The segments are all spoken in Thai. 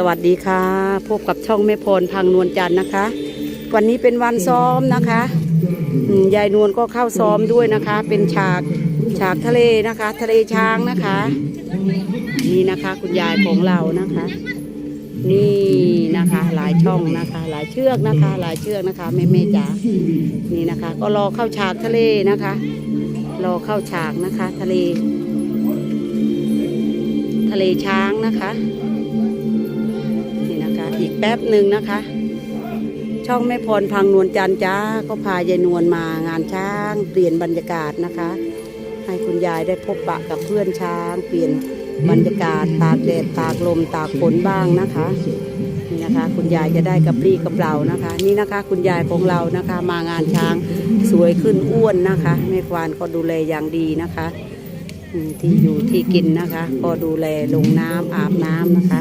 สวัสดีค่ะ พบกับช่องแม่พรพังนวลจันทร์นะคะ วันนี้เป็นวันซ้อมนะคะยายนวลก็เข้าซ้อมด้วยนะคะ เป็นฉากฉากทะเลนะคะ ทะเลช้างนะคะ นี่นะคะคุณยายของเรานะคะ นี่นะคะ หลายช่องนะคะ หลายเชือกนะคะ หลายเชือกนะคะแม่แม่จ๋านี่นะคะ ก็รอเข้าฉากทะเลนะคะ รอเข้าฉากนะคะ ทะเล ทะเลช้างนะคะ แป๊บหนึ่งนะคะ ช่องแม่พรพังนวลจันจ้าก็พายายนวลมางานช้าง เปลี่ยนบรรยากาศนะคะ ให้คุณยายได้พบปะกับเพื่อนช้าง เปลี่ยนบรรยากาศตากแดดตากลมตากฝนบ้างนะคะนี่นะคะ คุณยายจะได้กับปรีกับเรานะคะ นี่นะคะ คุณยายของเรานะคะ มางานช้างสวยขึ้นอ้วนนะคะแม่ควานก็ดูแลอย่างดีนะคะที่อยู่ที่กินนะคะ ก็ดูแลลงน้ำอาบน้ำนะคะ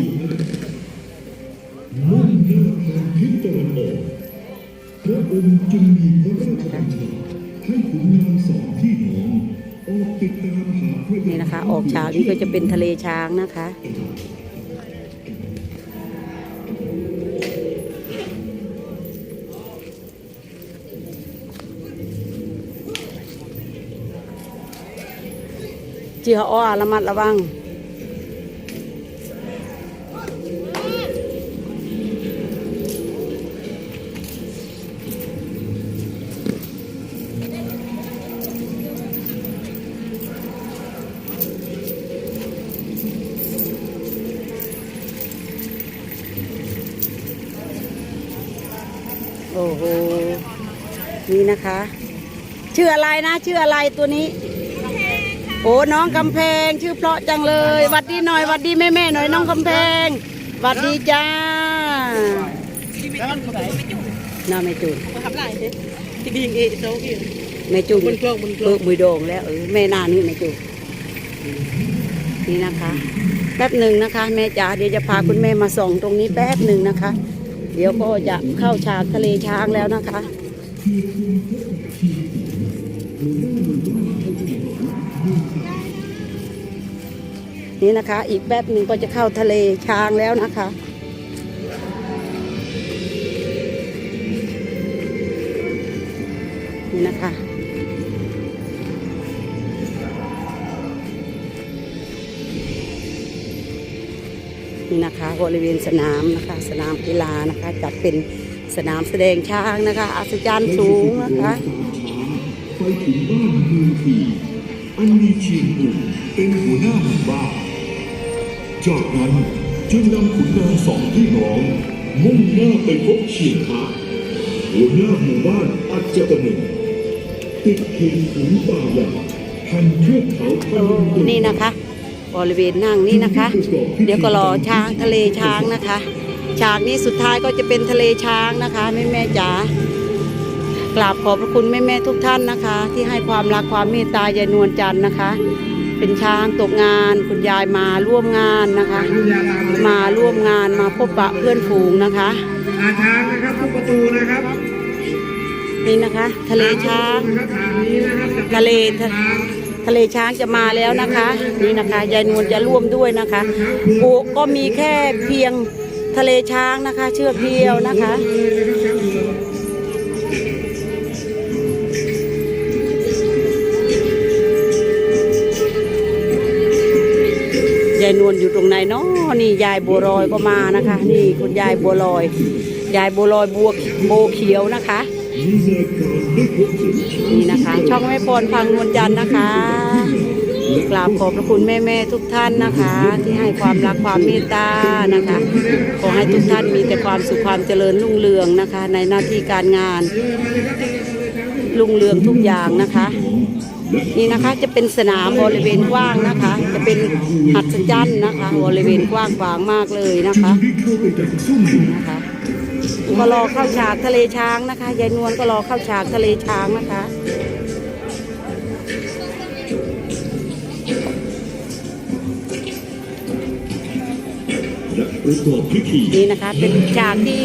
มุ่งหน้าทางทิศตะวันออกพระองค์จึงมีพระราชบัญชาให้ขุนนางสองพี่น้องออกติดตามหาพระนี่นะคะ ออกฉากนี้ก็จะเป็นทะเลช้างนะคะเจียอ้อระมัดระวัง โอ้โห นี่นะคะ ชื่ออะไรนะ ชื่ออะไรตัวนี้ โอ้น้องกำแพง ชื่อเพราะจังเลยหวัดดีหน่อยหวัดดีแม่แม่หน่อยน้องกำแพงหวัดดีจ้าหน้าแม่จูนมาทำไรสิที่ดีเอโซกี่แม่จูนบนเครื่องบนเครื่องบุยโด่งแล้วเออแม่นานี่แม่จูนนี่นะคะ แป๊บหนึ่งนะคะ แม่จ๋าเดี๋ยวจะพาคุณแม่มาส่องตรงนี้แป๊บหนึ่งนะคะ เดี๋ยวก็จะเข้าฉากทะเลช้างแล้วนะคะ นี่นะคะ อีกแป๊บหนึ่งก็จะเข้าทะเลช้างแล้วนะคะนี่นะคะ นี่นะคะบริเวณสนามนะคะ สนามกีฬานะคะจัดเป็นสนามแสดงช้างนะคะอัศจรรย์สูงนะคะไปถึงบ้านเมืองทีอันมีเชียงอุ่นเป็นหัวหน้าหมู่บ้านจากนั้นจึงนำขุนนางสองพี่น้องมุ่งหน้าไปพบเชียงคาหัวหน้าหมู่บ้านอัจจตนึงติดหินขุนป่าใหญ่พันเทือกเขาพันดงนี่นะคะ บริเวณนั่งนี่นะคะ เดี๋ยวก็รอช้างทะเลช้างนะคะฉากนี้สุดท้ายก็จะเป็นทะเลช้างนะคะแม่แม่ๆจ๋ากราบขอบพระคุณแม่แม่ๆทุกท่านนะคะ ที่ให้ความรักความเมตตายายนวลจันทร์นะคะ เป็นช้างตกงาน คุณยายมาร่วมงานนะคะ มาร่วมงานมาพบปะเพื่อนฝูงนะคะอาช้างนะครับทุกประตูนะครับนี่นะคะ ทะเลช้างนะครับทางนี้นะครับจะทะเล ทะเลช้างจะมาแล้วนะคะ นี่นะคะยายนวลจะร่วมด้วยนะคะโอ้ก็มีแค่เพียงทะเลช้างนะคะ เชือกเดียวนะคะยายนวลอยู่ตรงไหนเนาะนี่ยายบัวลอยก็มานะคะ นี่คุณยายบัวลอย ยายบัวลอยบัวโบเขียวนะคะ นี่นะคะ ช่องแม่พรพังนวลจันทร์นะคะกราบขอบพระคุณแม่แม่ๆทุกท่านนะคะ ที่ให้ความรักความเมตตานะคะขอให้ทุกท่านมีแต่ความสุขความเจริญรุ่งเรืองนะคะ ในหน้าที่การงานรุ่งเรืองทุกอย่างนะคะ นี่นะคะจะเป็นสนามบริเวณกว้างนะคะ จะเป็นหัดสัจันนะคะบริเวณกว้างขวางมากเลยนะคะนะคะ ก็รอเข้าฉากทะเลช้างนะคะยายนวลก็รอเข้าฉากทะเลช้างนะคะนี่นะคะเป็นฉากที่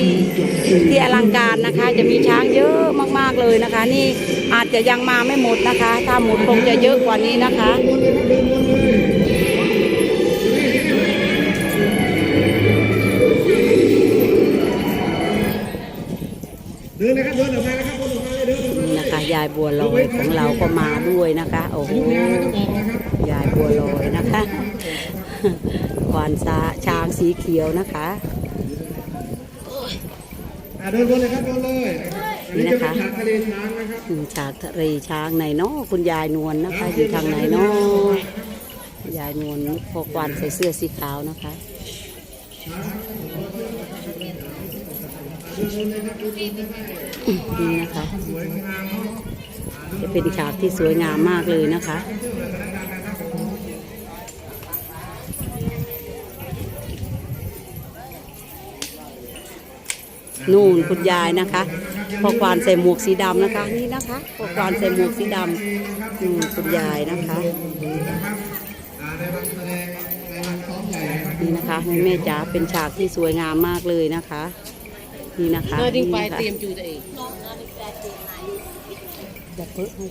ที่อลังการนะคะ จะมีช้างเยอะมากๆเลยนะคะ นี่อาจจะยังมาไม่หมดนะคะ ถ้าหมดคงจะเยอะกว่านี้นะคะายบัวลอยของเราก็มาด้วยนะคะ โอ้โหยุคนี้ไม่ต้องบอกนะครับยายบัวลอยนะคะ ควานซาช้างสีเขียวนะคะ อ่าเดินบนเลยครับเดินเลยอันนี้จะเป็นฉากทะเลช้างนะครับอืมจากทะเลช้างไหนเนาะคุณยายนวลนะคะ อยู่ทางไหนเนาะยายนวลพกวันใส่เสื้อสีขาวนะคะ นี่นะคะจะเป็นฉากที่สวยงามมากเลยนะคะนู่นคุณยายนะคะพอควานใส่หมวกสีดำนะคะ นี่นะคะพอควานใส่หมวกสีดำนู่นคุณยายนะคะนี่นะคะแม่จ๋าเป็นฉากที่สวยงามมากเลยนะคะ นี่นะคะเออดิ้งไปนี่นะคะเตรียมจูตัวเองอย่าเพิ่งให้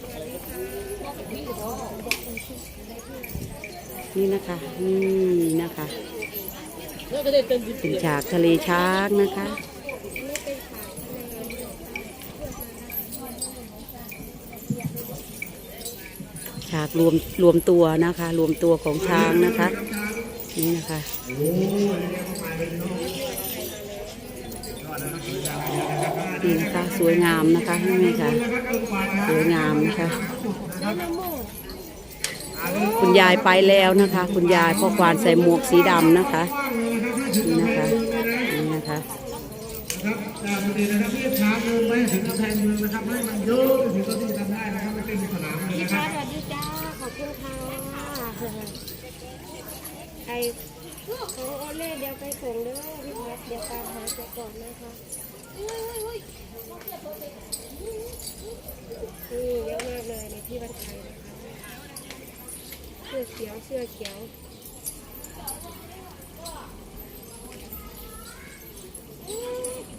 นี่นะคะนี่นะคะแล้วก็ได้เติมจูเป็นฉากทะเลช้างนะคะฉากรวมรวมตัวนะคะ รวมตัวของช้างนะคะ นี่นะคะ นี่นะคะสวยงามนะคะแม่ค่ะสวยงามนะคะ คุณยายไปแล้วนะคะ คุณยายพ่อควานใส่หมวกสีดำนะคะนี่นะคะนี่นะคะครับอ่าปกตินะครับที่ช้างเดินไปถึงกำแพงเมืองนะครับให้มันเยอะถึงก็ที่ทำได้นะครับไม่เป็นสนามเลยนะครับสวัสดีจ้าขอบคุณค่ะไอโอ้โอเล่เดี๋ยวไปส่งเด้อพี่พัดเดี๋ยวตามหาตัวก่อนนะคะ นี่เยอะมากเลยในที่บ้านไทยนะคะเสื้อเขียวเสื้อเขียว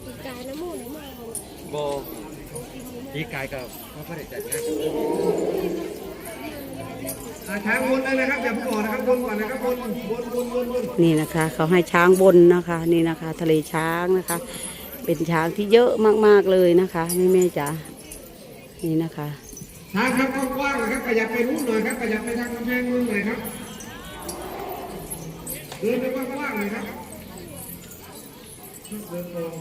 อีกายน้ำมูกไหนมาเอาโบดีกายกับเขาก็ได้จัดงานอ่าช้างวนเลยนะครับอย่าเพิ่งออกนะครับวนก่อนนะครับวนวนวนวนวนนี่นะคะ เขาให้ช้างบนนะคะ นี่นะคะ ทะเลช้างนะคะ เป็นช้างที่เยอะมากๆเลยนะคะแม่แม่จ๋านี่นะคะช้างครับกว้างๆนะครับขยับไปนู้นหน่อยครับขยับไปทางกำแพงเมืองหน่อยครับเดินไปกว้างๆหน่อยครับเดินตรง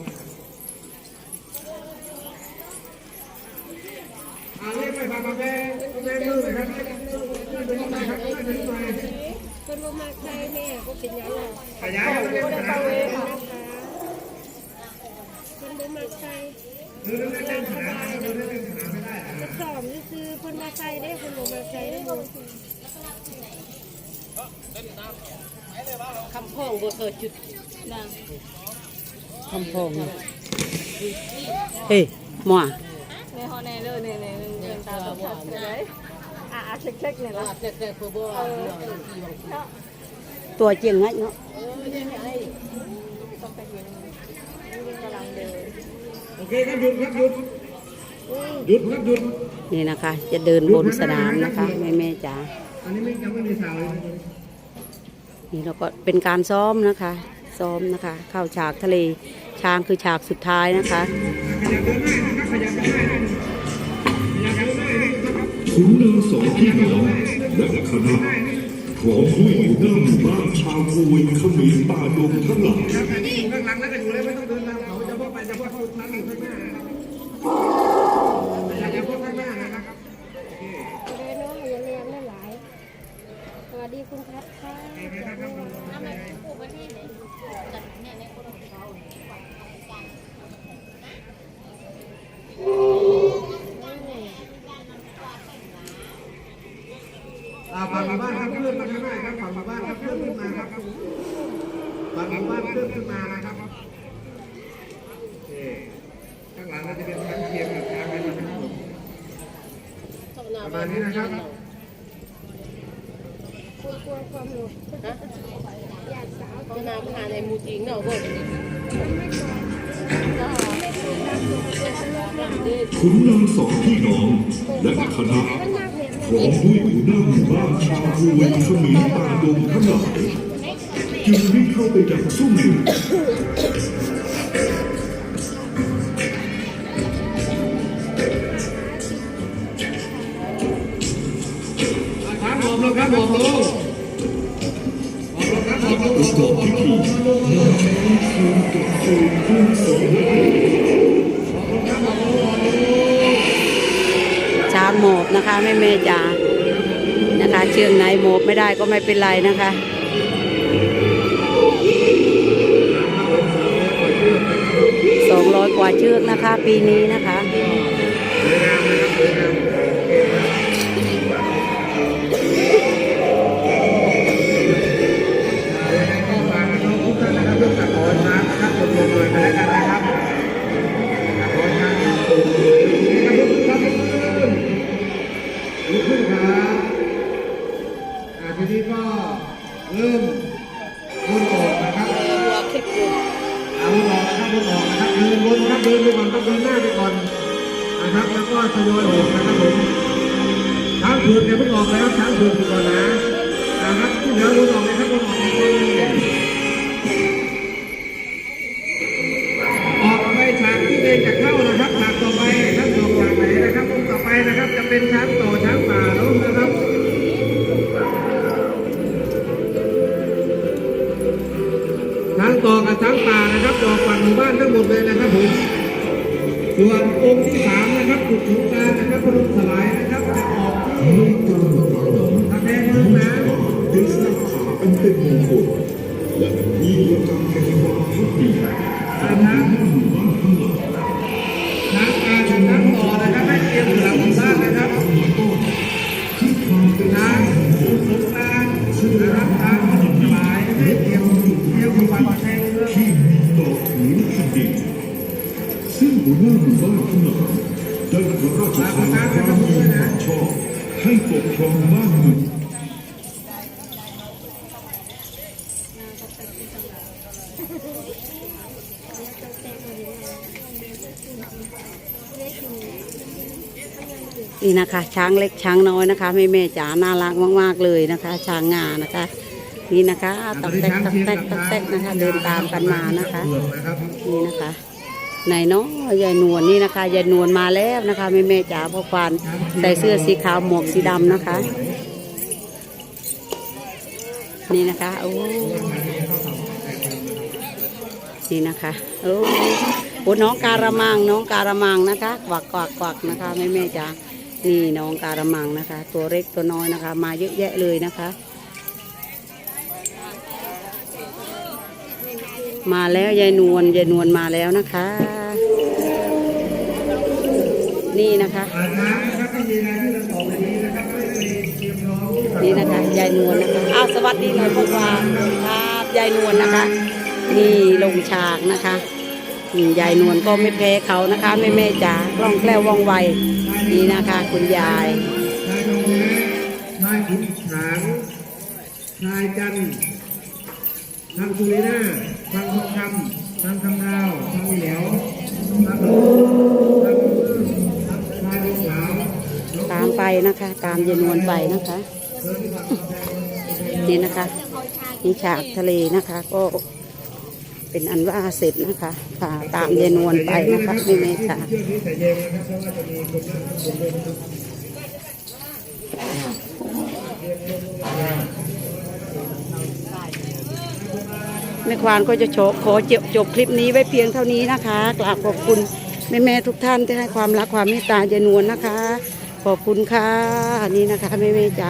อ่าเรียกไปทางกำแพงกำแพงเมืองหน่อยครับเดินไปนิดหน่อยครับเดินไปนิดหน่อยคนบ่มาใครแม่ก็เป็นหยังหรอกขยาย เอาเล่นสนามเลยนะคะคนบ่มาดินเล่นเล่นสนามเดินเล่นเล่นามไม่ได้นะซื้อคนมาใครได้คนมาใครได้หมดคำพ้องบัวเกิดจุดนะคำพองเฮ้ยหมัวในฮอแนเลยในในเงินตาตกชัดเลยอะเช็คเช็คเนี่ยละลาบแต่แต่เพื่อบ่ตัวเจียงไงเนาะต้องไปเห็นนี่กำลังเดิน โอเคครับหยุดครับหยุดหยุดครับหยุดนี่นะคะ จะเดินบนสนามนะคะแม่แม่จ๋าอันนี้ไม่ยังไม่มีสาวเลยนะนี่เราก็เป็นการซ้อมนะคะ ซ้อมนะคะ เข้าฉากทะเลช้างคือฉากสุดท้ายนะคะขยับเดินได้นะครับขยับเดินได้นะขยับเดินได้นะครับขุนนางสองพี่น้องและคณะพร้อมด้วยหัวหน้าหมู่บ้านชาวโวยเขมรป่าดงทั้งหลายครับแต่นี่อยู่ข้างหลังแล้วก็อยู่ อาฝั่งมู่บ้านครับเคลื่อนมาข้างหน้าครับฝั่งมู่บ้านครับเคลื่อนขึ้นมาครับฝั่งมู่บ้านเคลื่อนขึ้นมานะครับโอเคข้างหลังเราจะเป็นทางเทียมกับทางอะไรนะครับมาประมาณนี้นะครับ กลัวกลัวความหลงอยากสาว ต้องนาหาในมูจิงเนาะเว้ย ขุนนางสองพี่น้องและคณะพร้อมด้วยหัวหน้าหมู่บ้านชาวรวยขมิ้นตาดงทั้งหลายจึงได้เข้าไปดักซุ่มอยู่ ชิญกับจูนเพื่อนสมรักช้าหมอบนะคะแม่แม่จ๋านะคะ เชืองไหนหมอบไม่ได้ก็ไม่เป็นไรนะคะสองร้อยกว่าเชือกนะคะ ปีนี้นะคะ ทยอยออกนะครับผมช้างเผือกเนี่ยเพิ่งออกแล้วช้างเผือกก่อนนะนะครับที่เหลือวนออกเลยครับวนออกเลยออกไปฉากที่เองจะเข้านะครับฉากต่อไปท่านออกฉากไหนนะครับต่อไปนะครับจะเป็นช้างโตช้างป่าแล้วนะครับช้างต่อกับช้างป่านะครับดอกฝั่งหมู่บ้านทั้งหมดเลยนะครับผม ส่วนองค์ที่สามนะครับจุดสงกรารนะครับพรุสลายนะครับจะออกที่ในการงทางแดงเมืองนะได้สร้างขาอันเป็นมงคลและมีประจำแห่งความพักดีช้างช้างป่ากับช้างต่อนะครับให้เตรียมหลังหมู่บ้านนะครับคือความเป็นช้างจุดสงกรารนะครับช้างพรุสลายให้เตรียมเตรียมความแข็ ได้พระราชทานความดีความชอบให้ปกครองบ้านเมืองนี่นะคะ ช้างเล็กช้างน้อยนะคะแม่แม่จ๋าน่ารักมากๆเลยนะคะ ช้างงานะคะ นี่นะคะตอกแตกตอกแตกตอกแตกนะคะ เดินตามกันมานะคะ นี่นะคะ ไหนเนาะยายนวลนี่นะคะยายนวลมาแล้วนะคะแม่แม่จ๋าพ่อควานใส่เสื้อสีขาวหมวกสีดำนะคะ นี่นะคะโอ้นี่นะคะโอ้โอ้น้องการะมังน้องการะมังนะคะกวักกวักกวักนะคะแม่แม่จ๋านี่น้องการะมังนะคะ ตัวเล็กตัวน้อยนะคะ มาเยอะแยะเลยนะคะ มาแล้วยายนวลยายนวลมาแล้วนะคะ นี่นะคะอาช้างนะครับไม่มีอะไรที่จะต่อไปนี้นะครับไม่ได้เตรียมพร้อมที่จะยายนวลนะคะอ้าวสวัสดีหน่อยพ่อควาครับยายนวลนะคะ นี่ลงฉากนะคะนี่ยายนวลก็ไม่แพ้เขานะคะแม่แม่จ๋าล่องแคล่วว่องไวนี่นะคะ คุณยายนายขุนฉางนายจันทร์ทางสุรินา ทางทองคำทางคำดาวทางเหลียวทางหลวงทางมือทางนายดวงขาวตามไปนะคะ ตามยายนวลไปนะคะนี่นะคะนี่ฉากทะเลนะคะ ก็เป็นอันว่าเสร็จนะคะพาตามยายนวลไปนะคะแม่แม่จ๋าเชือกนี้ใส่เยงนะครับเพราะว่าจะมีคนนั่งข้างบนด้วยนะครับ แม่ควานก็จะโชขอจบจบคลิปนี้ไว้เพียงเท่านี้นะคะกราบขอบคุณแม่แม่ๆทุกท่านที่ให้ความรักความเมตตายายนวลนะคะ ขอบคุณค่ะนี่นะคะแม่แม่ๆจ๋า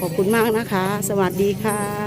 ขอบคุณมากนะคะ สวัสดีค่ะ